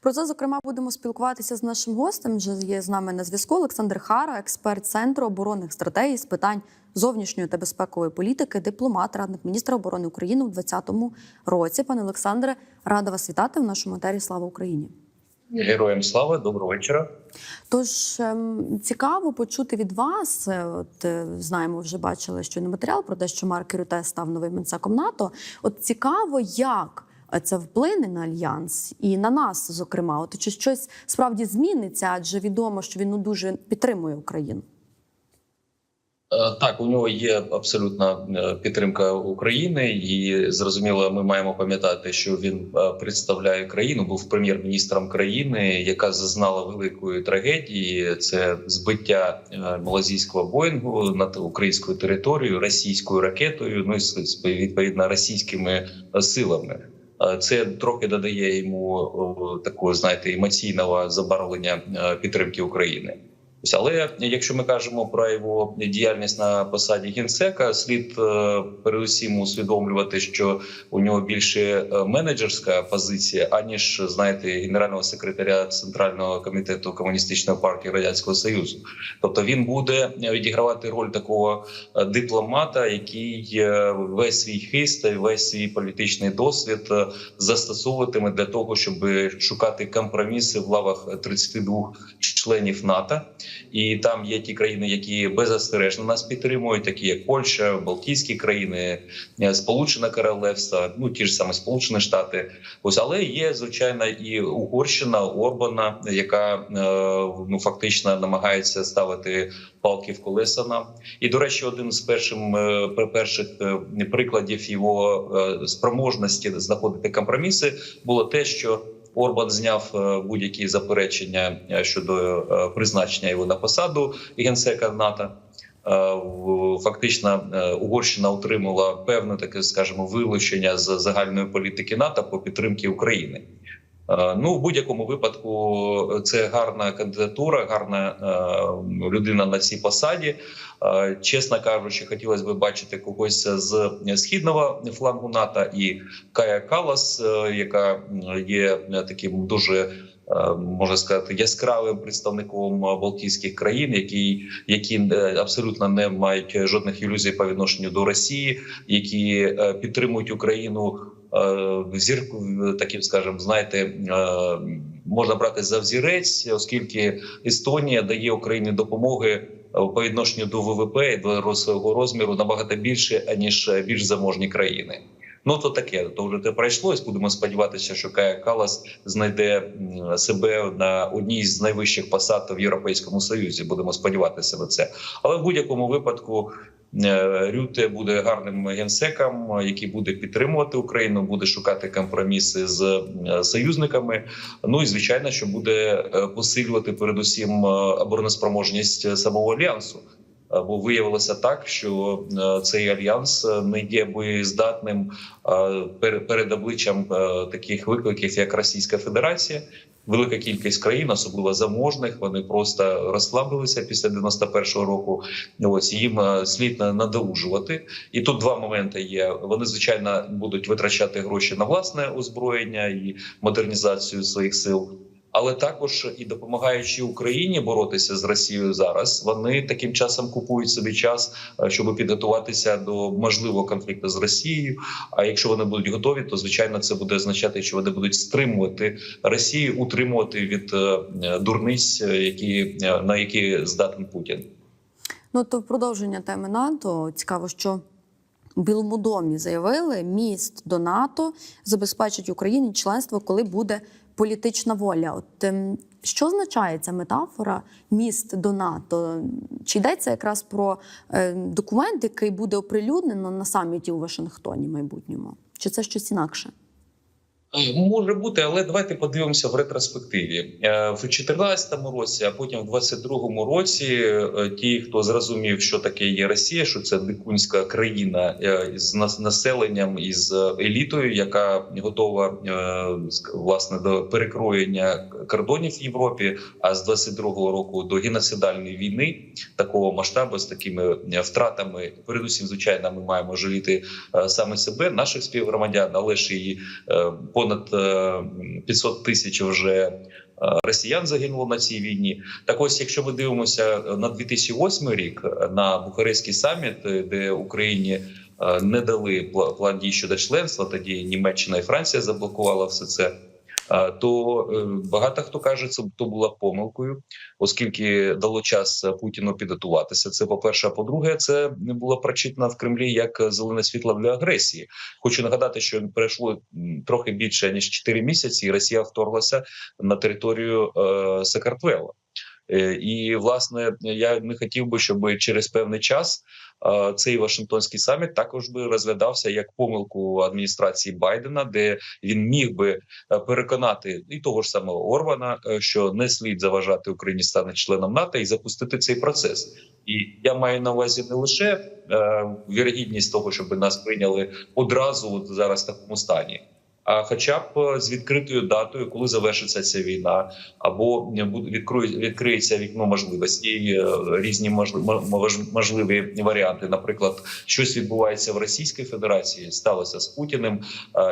Про це зокрема будемо спілкуватися з нашим гостем. Вже є з нами на зв'язку Олександр Хара, експерт центру оборонних стратегій з питань зовнішньої та безпекової політики, дипломат, радник міністра оборони України у 2020 році. Пане Олександре, рада вас вітати в нашому етері. Слава Україні! Героям слава, доброго вечора. Тож ем, цікаво почути від вас. е, От е, знаємо, вже бачили щойно матеріал про те, що Марк Рюте став новим мінсаком НАТО. От цікаво, як це вплине на альянс і на нас, зокрема, от чи щось справді зміниться, адже відомо, що він ну, дуже підтримує Україну. Е, Так, у нього є абсолютна е, підтримка України, і зрозуміло, ми маємо пам'ятати, що він е, представляє країну, був прем'єр-міністром країни, яка зазнала великої трагедії. Це збиття е, малазійського боїнгу над українською територією російською ракетою. Ну і відповідно російськими е, силами. Е, Це трохи додає йому о, такого, знаєте, емоційного забарвлення е, підтримки України. Ось, Але якщо ми кажемо про його діяльність на посаді генсека, слід е, передусім усвідомлювати, що у нього більше е, менеджерська позиція, аніж знаєте, генерального секретаря центрального комітету комуністичної партії радянського союзу. Тобто він буде відігравати роль такого е, дипломата, який весь свій хист, і весь свій політичний досвід застосовуватиме для того, щоб шукати компроміси в лавах 32 членів НАТО. І там є ті країни, які беззастережно нас підтримують, такі як Польща, Балтійські країни, е, Сполучене Королевство, ну ті ж саме Сполучені Штати. Ось але є звичайно і Угорщина Орбана, яка е, ну фактично намагається ставити палки в колеса нам. І до речі, один з першим е, перших прикладів його спроможності знаходити компроміси було те, що Орбан зняв е, будь-які заперечення е, щодо е, призначення його на посаду генсека НАТО. Фактично, Угорщина отримала певне таке, скажімо, вилучення з загальної політики НАТО по підтримці України. Е, Ну, в будь-якому випадку, е, це гарна кандидатура, гарна е, людина на цій посаді. Чесно кажучи, хотілося б бачити когось з східного флангу НАТО і Кая Калас, яка є таким дуже можна сказати яскравим представником Балтійських країн, які, які абсолютно не мають жодних ілюзій по відношенню до Росії, які підтримують Україну е, зірку таким, скажем, знаєте, е, можна брати за взірець, оскільки Естонія дає Україні допомоги е, по відношенню до ВВП і до свого розміру набагато більше аніж більш заможні країни. Ну то таке, то вже те пройшло. і Будемо сподіватися, що Кая Калас знайде себе на одній з найвищих посад в Європейському Союзі. Будемо сподіватися на це. Але в будь-якому випадку Рюте буде гарним генсеком, е, який буде підтримувати Україну, буде шукати компроміси з е, союзниками. Ну і звичайно, що буде е, посилювати передусім е, обороноспроможність самого альянсу. Бо виявилося так, що е, цей альянс е, не є боєздатним е, перед обличчям таких викликів, як Російська Федерація. Велика кількість країн, особливо заможних, вони просто розслабилися після 91-го року. Ось їм слід на- надолужувати. І тут два моменти є. Вони звичайно будуть витрачати гроші на власне озброєння і модернізацію своїх сил. Але також і допомагаючи Україні боротися з Росією зараз, вони таким часом купують собі час, е, щоб підготуватися до можливого конфлікту з Росією. А якщо вони будуть готові, то звичайно це буде означати, що вони будуть стримувати Росію, утримувати від е, дурниць, е, які на які здатен Путін. Ну то продовження теми НАТО цікаво, що Білому домі заявили, міст до НАТО забезпечить Україні членство, коли буде політична воля. От ем, що означає ця метафора міст до НАТО? Чи йдеться якраз про е, документ, який буде оприлюднено на саміті у Вашингтоні майбутньому? Чи це щось інакше? Е, Може бути, але давайте подивимося в ретроспективі Е, в 2014 році, а потім в 2022 році. е, Ті, хто зрозумів, що таке є Росія, що це дикунська країна з нас- населенням із елітою, яка готова власне до перекроєння кордонів в Європі. А з 22-го року до геноцидальної війни такого масштабу з такими втратами, передусім, звичайно, ми маємо жаліти саме себе, наших співгромадян, але ж і понад е, 500 тисяч вже е, росіян загинуло на цій війні. Так ось, якщо ми дивимося на 2008 рік е, на Бухарестський саміт, е, де Україні е, не дали пла- план дій щодо членства, тоді Німеччина і Франція заблокувала все це. Е, То е, багато хто каже, це то була помилкою, оскільки дало час Путіну підготуватися. Це по перше. А по-друге, це не було прочитано в Кремлі як зелене світло для агресії. Хочу нагадати, що пройшло трохи більше ніж 4 місяці, і Росія вторглася на територію е, Сакартвела. Е, І власне я не хотів би, щоб через певний час е, цей Вашингтонський саміт також би розглядався як помилку адміністрації Байдена, де він міг би е, переконати і того ж самого Орбана, е, що не слід заважати Україні стати членом НАТО і запустити цей процес. І я маю на увазі не лише е, вірогідність того, щоб нас прийняли одразу зараз в такому стані. Хоча б е, з відкритою датою, коли завершиться ця війна, або е, відкриється вікно можливостей, е, різні можли- можливі варіанти. Наприклад, щось відбувається в Російській Федерації, сталося з Путіним,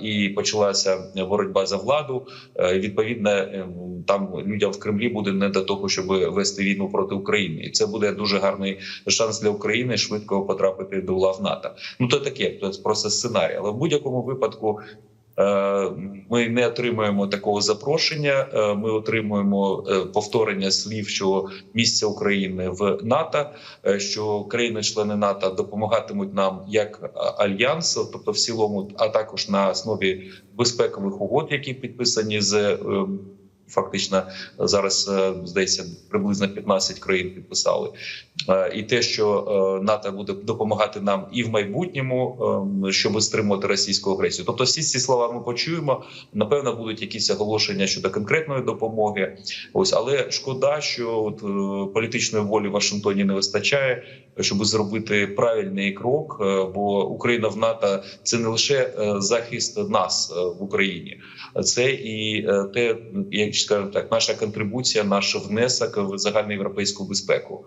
і почалася боротьба за владу. Відповідно, там людям в Кремлі буде не до того, щоб вести війну проти України, і це буде дуже гарний шанс для України швидко потрапити до лав НАТО. Ну то таке, то просто сценарій. Але в будь-якому випадку. Е, Ми не отримуємо такого запрошення. е, Ми отримуємо е, повторення слів, що місце України в НАТО, що країни-члени НАТО допомагатимуть нам як альянс, тобто в цілому, а також на основі безпекових угод, які підписані з е, фактично зараз е, здається приблизно 15 країн підписали. Е, І те, що е, НАТО буде допомагати нам і в майбутньому, е, щоб стримувати російську агресію. Тобто, всі ці слова ми почуємо. Напевно, будуть якісь оголошення щодо конкретної допомоги. Ось, але шкода, що от е, політичної волі в Вашингтоні не вистачає, щоб зробити правильний крок. е, Бо Україна в НАТО це не лише е, захист нас е, в Україні, це і е, те, як скажемо так, наша контрибуція, наш внесок в загальноєвропейську безпеку.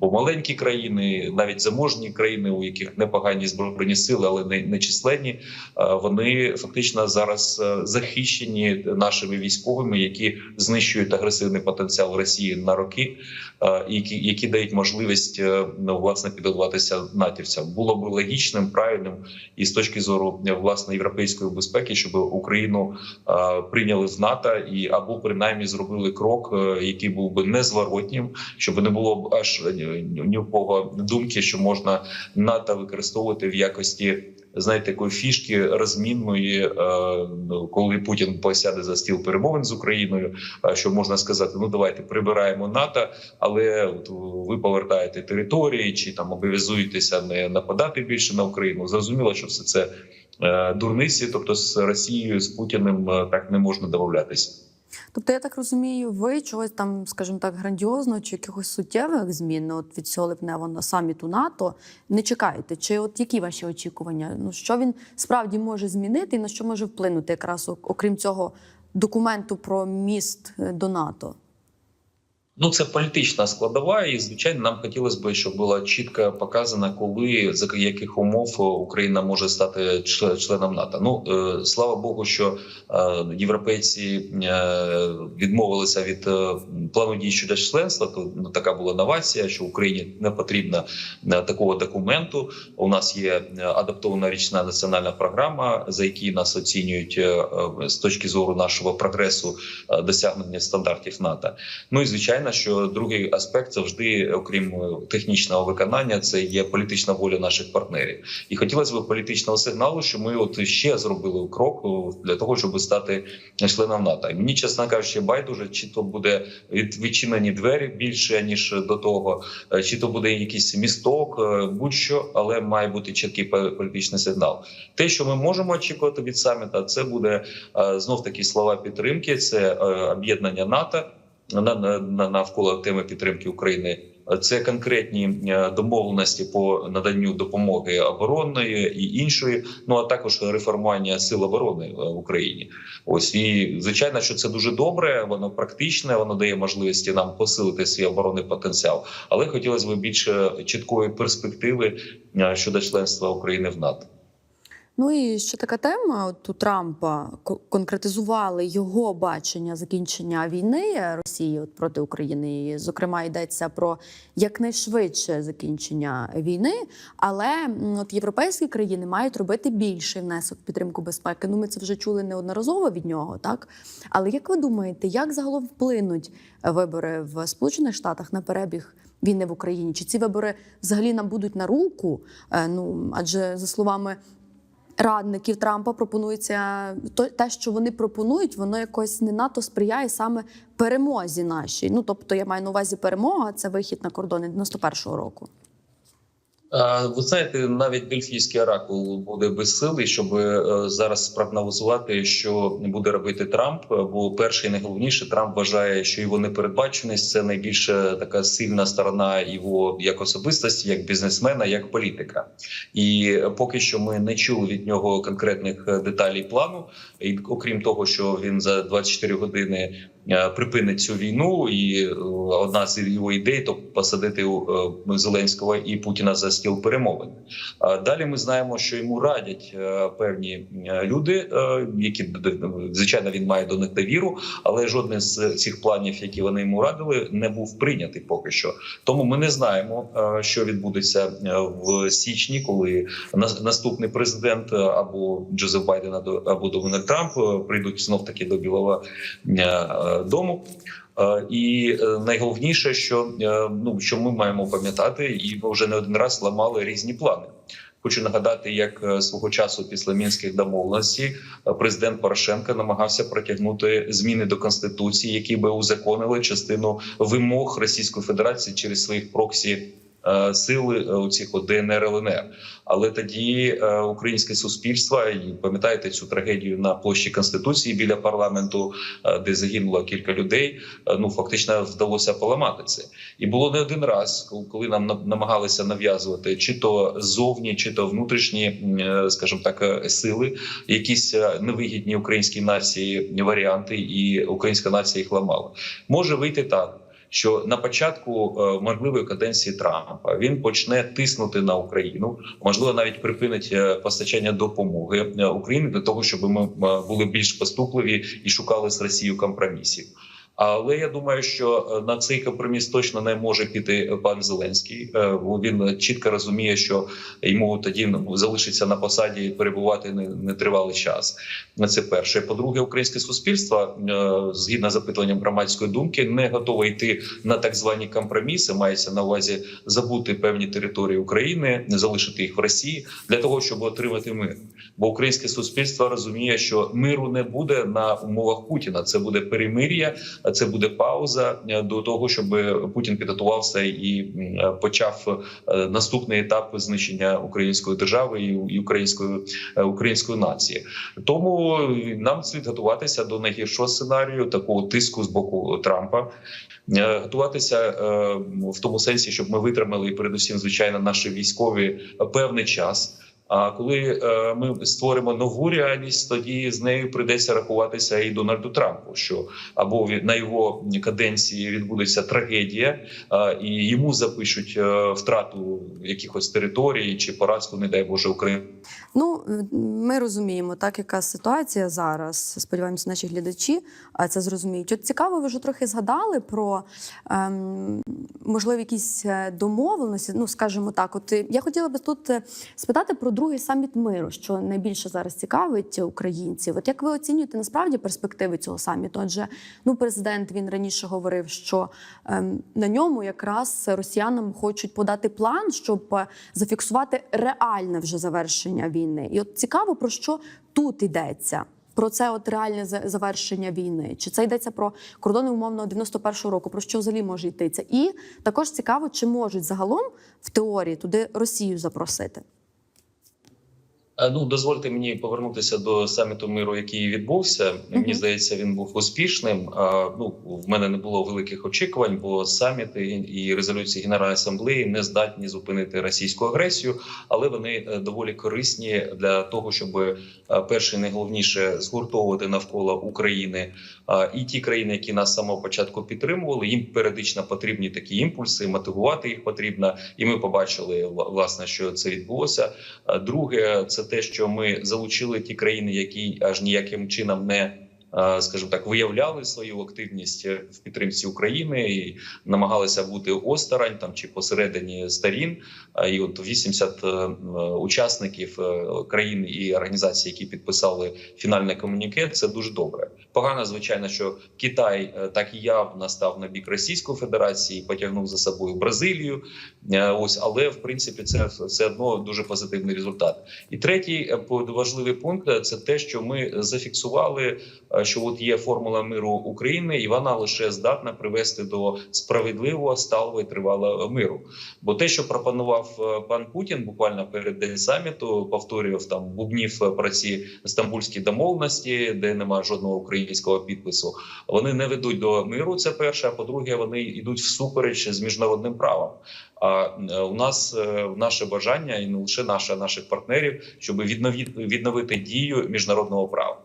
Бо маленькі країни, навіть заможні країни, у яких непогані збройні сили, але не, не численні, е, вони фактично зараз е, захищені нашими військовими, які знищують агресивний потенціал Росії на роки, е, які, які дають можливість ну, власне підготуватися натівцям. Було б логічним, правильним і з точки зору власне європейської безпеки, щоб Україну прийняли в НАТО і або принаймні зробили крок, який був би незворотнім, щоб не було б аж ні, в кого думки, що можна НАТО використовувати в якості. Знаєте, такої фішки розмінної, е, ну, коли Путін посяде за стіл перемовин з Україною, е, що можна сказати: ну давайте прибираємо НАТО, але ви повертаєте території чи там обов'язуєтеся не нападати більше на Україну. Зрозуміло, що все це е, дурниці, тобто з Росією з Путіним так не можна домовлятися. Тобто, я так розумію, ви чогось там, скажімо так, грандіозного чи якихось суттєвих змін от від цього липневого саміту НАТО не чекаєте? Чи от які ваші очікування? Ну що він справді може змінити і на що може вплинути, якраз окрім цього документу про міст е, до НАТО? Ну, це політична складова, і звичайно, нам хотілося б, щоб була чітко показана, коли за яких умов Україна може стати членом НАТО. Ну е, слава Богу, що е, європейці е, відмовилися від е, плану дій щодо членства. То ну, така була новація, що Україні не потрібно е, такого документу. У нас є е, адаптована річна національна програма, за які нас оцінюють е, е, з точки зору нашого прогресу е, досягнення стандартів НАТО. Ну і звичайно, що другий аспект завжди, окрім е, технічного виконання, це є політична воля наших партнерів. І хотілося б політичного сигналу, що ми от ще зробили крок для того, щоб стати членом НАТО. І мені, чесно кажучи, байдуже, чи то буде від відчинені двері більше ніж до того, е, чи то буде якийсь місток, е, будь-що, але має бути чіткий політичний сигнал. Те, що ми можемо очікувати від саміта, це буде знов таки слова підтримки. Це е, об'єднання НАТО на, на, на навколо теми підтримки України. Це конкретні е, домовленості по наданню допомоги оборонної і іншої. Ну а також реформування сил оборони е, в Україні. Ось і звичайно, що це дуже добре. Воно практичне, воно дає можливості нам посилити свій оборонний потенціал. Але хотілося б більше чіткої перспективи е, щодо членства України в НАТО. Ну і ще така тема. От у Трампа конкретизували його бачення закінчення війни Росії от проти України. Зокрема, йдеться про якнайшвидше закінчення війни. Але от європейські країни мають робити більший внесок в підтримку безпеки. Ну, ми це вже чули неодноразово від нього, так але як ви думаєте, як загалом вплинуть е, вибори в Сполучених Штатах на перебіг? Війни в Україні чи ці вибори взагалі нам будуть на руку? Е, Ну адже за словами радників Трампа пропонується то те, що вони пропонують, воно якось не надто сприяє саме перемозі нашій. Ну тобто, я маю на увазі перемога, це вихід на кордони 91-го року. А, Ви знаєте, навіть дельфійський оракул буде безсилий, щоб е, зараз спрогнозувати, що буде робити Трамп. Бо перше і найголовніше Трамп вважає, що його непередбаченість це найбільше така сильна сторона його як особистості, як бізнесмена, як політика. І поки що ми не чули від нього конкретних е, деталей плану. І окрім того, що він за 24 години е, припинить цю війну, і е, одна з його ідей то посадити е, Зеленського і Путіна за стіл перемовин. Далі ми знаємо, що йому радять е, певні е, люди, е, які звичайно він має до них довіру, але жоден з цих планів, які вони йому радили, не був прийнятий поки що. Тому ми не знаємо, е, що відбудеться е, в січні, коли нас- наступний президент е, або Джозеф Байден або- Дональд Трамп е, прийдуть знов таки до Білого е, е, дому. Е, І е, найголовніше, що е, ну що ми маємо пам'ятати, і ми вже не один раз ламали різні плани. Хочу нагадати, як е, свого часу після мінських домовленостей е, президент Порошенко намагався протягнути зміни до конституції, які би узаконили частину вимог Російської Федерації через своїх проксі. Е, Сили е, у цих ДНР ЛНР, але тоді е, українське суспільство і пам'ятаєте цю трагедію на площі Конституції біля парламенту, де загинуло кілька людей. Ну фактично вдалося поламати це, і було не один раз, коли- нам на- намагалися нав'язувати чи то зовні, чи то внутрішні, скажімо так, сили, якісь невигідні українській нації варіанти, і українська нація їх ламала. Може вийти так. Що на початку е, можливої каденції Трампа він почне тиснути на Україну, можливо, навіть припинить е, постачання допомоги е, Україні для того, щоб ми були більш поступливі і шукали з Росією компромісів. Але я думаю, що е, на цей компроміс точно не може піти пан Зеленський. Е, бо Він чітко розуміє, що йому тоді ну, залишиться на посаді перебувати нетривалий час. Це перше. По-друге, українське суспільство, е, згідно з запитуванням громадської думки, не готове йти на так звані компроміси. Мається на увазі забути певні території України, не залишити їх в Росії для того, щоб отримати мир. Бо українське суспільство розуміє, що миру не буде на умовах Путіна. Це буде перемир'я, це буде пауза е, до того, щоб Путін підготувався і е, почав е, наступний етап знищення української держави і української е, української нації. Тому нам слід готуватися до найгіршого сценарію, такого тиску з боку Трампа. Е, Готуватися е, в тому сенсі, щоб ми витримали і передусім, звичайно, наші військові е, певний час. А коли е, ми створимо нову реальність, тоді з нею прийдеться рахуватися і Дональду Трампу, що або на його каденції відбудеться трагедія, і йому запишуть е, втрату якихось територій чи поразку, не дай Боже, України. Ну, е, ми розуміємо, так яка ситуація зараз. Сподіваємося, наші глядачі це зрозуміють. От цікаво, ви вже трохи згадали про ем, можливі якісь домовленості. Ну, скажімо так, от я хотіла би тут спитати про другий саміт миру, що найбільше зараз цікавить українців. От як ви оцінюєте насправді перспективи цього саміту? Адже ну, президент він раніше говорив, що ем, на ньому якраз росіянам хочуть подати план, щоб е, зафіксувати реальне вже завершення війни. І от цікаво, про що тут йдеться. Про це от реальне завершення війни. Чи це йдеться про кордони умовно 91-го року? Про що взагалі може йтися? І також цікаво, чи можуть загалом в теорії туди Росію запросити. Е, Ну, дозвольте мені повернутися до саміту миру, який відбувся. Мені здається, він був успішним. А, Ну в мене не було великих очікувань, бо саміти і резолюції Генеральної асамблеї не здатні зупинити російську агресію, але вони е, доволі корисні для того, щоб е, перше і найголовніше згуртовувати навколо України А, і ті країни, які нас з самого початку підтримували. Їм періодично потрібні такі імпульси, мотивувати їх потрібно. І ми побачили власне, що це відбулося. Друге, це те, що ми залучили ті країни, які аж ніяким чином не скажімо так, виявляли свою активність в підтримці України і намагалися бути осторонь там чи посередині сторін. А І от 80 е, учасників е, країн і організацій, які підписали фінальне комуніке, це дуже добре. Погано, звичайно, що Китай е, так явно став на бік Російської Федерації, потягнув за собою Бразилію. Е, Ось, але в принципі це все одно дуже позитивний результат. І третій е, важливий пункт е, це те, що ми зафіксували, е, що от є формула миру України, і вона лише здатна привести до справедливого, сталого і тривалого миру. Бо те, що пропонував е, пан Путін, буквально перед саміту, повторював там бубнів е, про ці стамбульські домовленості, де немає жодного українського підпису. Вони не ведуть до миру. Це перше. А по-друге, вони йдуть всупереч з міжнародним правом. А е, у нас е, наше бажання, і не лише наше, наших партнерів, щоб відновити відновити дію міжнародного права.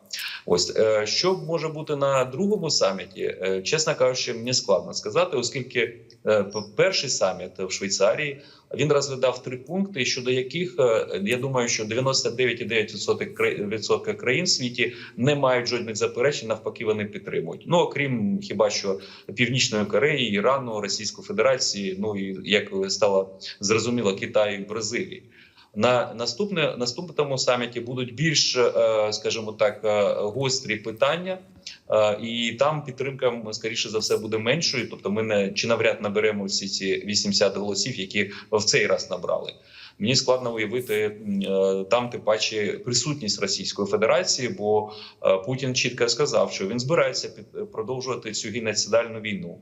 Ось е, що може бути на другому саміті, Е, чесно кажучи, мені складно сказати, оскільки е, перший саміт в Швейцарії він розглядав три пункти, щодо яких я думаю, що 99,9% кра- відсотка країн в світі не мають жодних заперечень, навпаки, вони підтримують. Ну окрім хіба що Північної Кореї, Ірану, Російської Федерації, ну і як стало зрозуміло, Китаю і Бразилії. На наступне наступному саміті будуть більш, е, скажімо так, е, гострі питання, е, і там підтримка скоріше за все буде меншою. Тобто, ми не чи навряд наберемо всі ці 80 голосів, які в цей раз набрали. Мені складно уявити там, тим паче, присутність Російської Федерації, бо Путін чітко сказав, що він збирається продовжувати цю геноцидальну війну.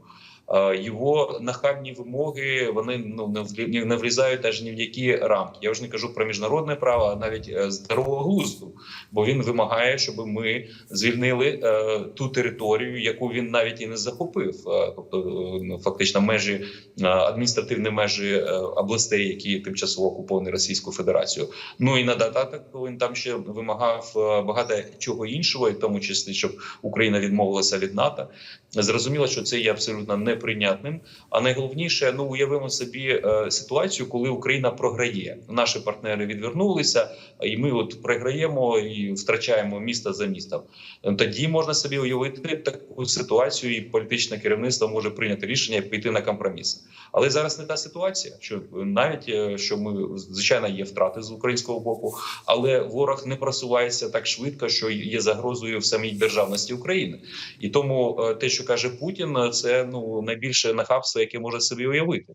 Е, Його нахабні вимоги вони ну не влі- не влізають аж ні в які рамки. Я вже не кажу про міжнародне право, а навіть е, здорового глузду, бо він вимагає, щоб ми звільнили е, ту територію, яку він навіть і не захопив, тобто ну, фактично межі адміністративні межі областей, які тимчасово окуповані Російською Федерацією. Ну і на додаток він там ще вимагав багато чого іншого, і в тому числі, щоб Україна відмовилася від НАТО. Зрозуміло, що це є абсолютно неприйнятним. А найголовніше, ну уявимо собі е, ситуацію, коли Україна програє. Наші партнери відвернулися, і ми от програємо і втрачаємо місто за містом. Тоді можна собі уявити таку ситуацію, і політичне керівництво може прийняти рішення і піти на компроміс. Але зараз не та ситуація, що навіть е, що ми звичайно є втрати з українського боку, але ворог не просувається так швидко, що є загрозою в самій державності України. І тому е, те, що каже Путін, е, це ну найбільше нахабство, яке може собі уявити.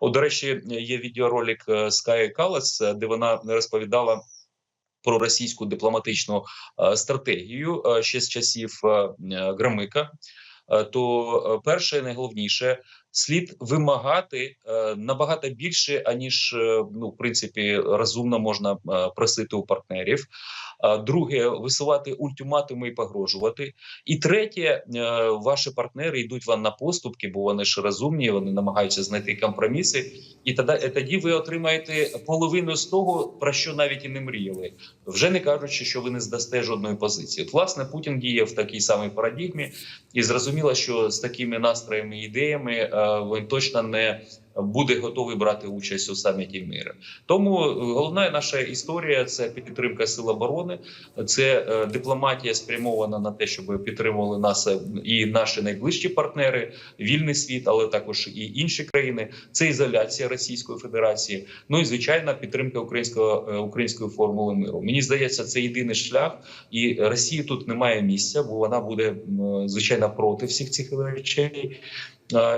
От, до речі, є відеоролик е, Скай Калас, е, де вона розповідала. Про російську дипломатичну е, стратегію е, ще з часів е, е, Громика, Е, то е, перше, найголовніше, слід вимагати е, набагато більше, аніж е, ну в принципі розумно можна е, просити у партнерів. Друге, висувати ультиматуми і погрожувати. І третє, ваші партнери йдуть вам на поступки, бо вони ж розумні, вони намагаються знайти компроміси. І тоді, тоді ви отримаєте половину з того, про що навіть і не мріяли, вже не кажучи, що ви не здасте жодної позиції. От, власне, Путін діє в такій самій парадігмі, і зрозуміло, що з такими настроями і ідеями е, він точно не буде готовий брати участь у саміті миру. Тому е, головна наша історія це підтримка сил оборони, це е, дипломатія спрямована на те, щоб підтримували нас е, і наші найближчі партнери, вільний світ, але також і інші країни. Це ізоляція Російської Федерації. Ну і звичайно, підтримка українського української формули миру. Мені здається, це єдиний шлях, і Росії тут немає місця, бо вона буде звичайно проти всіх цих речей.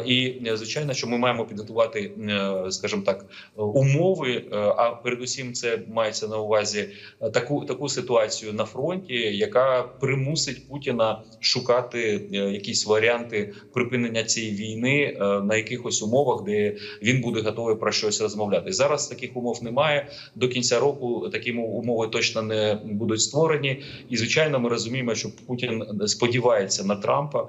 І звичайно, що ми маємо підготувати, е, скажімо так, умови. е, А передусім, це мається на увазі е, таку таку ситуацію на фронті, яка примусить Путіна шукати якісь варіанти припинення цієї війни на якихось умовах, де він буде готовий про щось розмовляти. Зараз таких умов немає. До кінця року такі умови точно не будуть створені. І звичайно, ми розуміємо, що Путін сподівається на Трампа,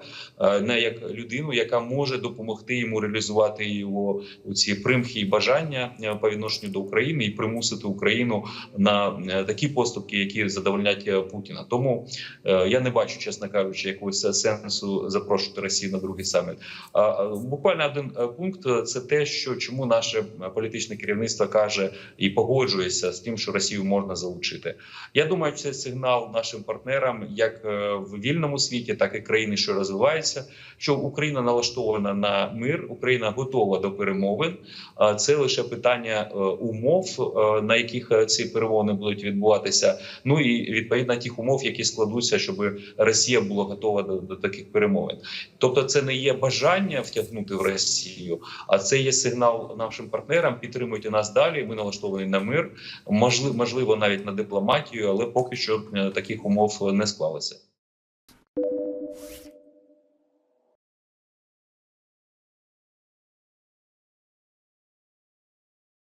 не як людину, яка може допомогти йому реалізувати його ці примхи і бажання е, по відношенню до України і примусити Україну на е, такі поступки, які задовольнять е, Путіна. Тому я не бачу, чесно кажучи, якогось сенсу запрошувати Росію на другий саміт. Буквально один пункт це те, що чому наше політичне керівництво каже і погоджується з тим, що Росію можна залучити. Я думаю, це сигнал нашим партнерам, як в вільному світі, так і країни, що розвиваються, що Україна налаштована на мир, Україна готова до перемовин. Це лише питання е, умов, е, на яких е, ці перемовини будуть відбуватися. Ну і відповідно тих умов, які складуться, щоб Росія була готова до, до таких перемовин. Тобто, це не є бажання втягнути в Росію, а це є сигнал нашим партнерам. Підтримуйте нас далі. Ми налаштовані на мир, можливо, можливо, навіть на дипломатію, але поки що таких умов не склалося.